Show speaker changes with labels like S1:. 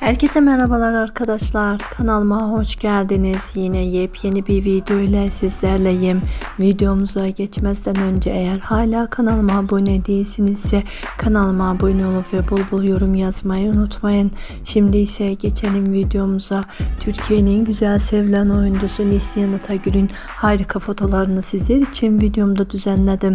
S1: Herkese merhabalar arkadaşlar. Kanalıma hoş geldiniz. Yine yepyeni bir video ile sizlerleyim. Videomuza geçmezden önce eğer hala kanalıma abone değilsinizse kanalıma abone olup ve bul bul yorum yazmayı unutmayın. Şimdi ise geçelim videomuza. Türkiye'nin güzel sevilen oyuncusu Neslihan Atagül'ün harika fotolarını sizler için videomda düzenledim.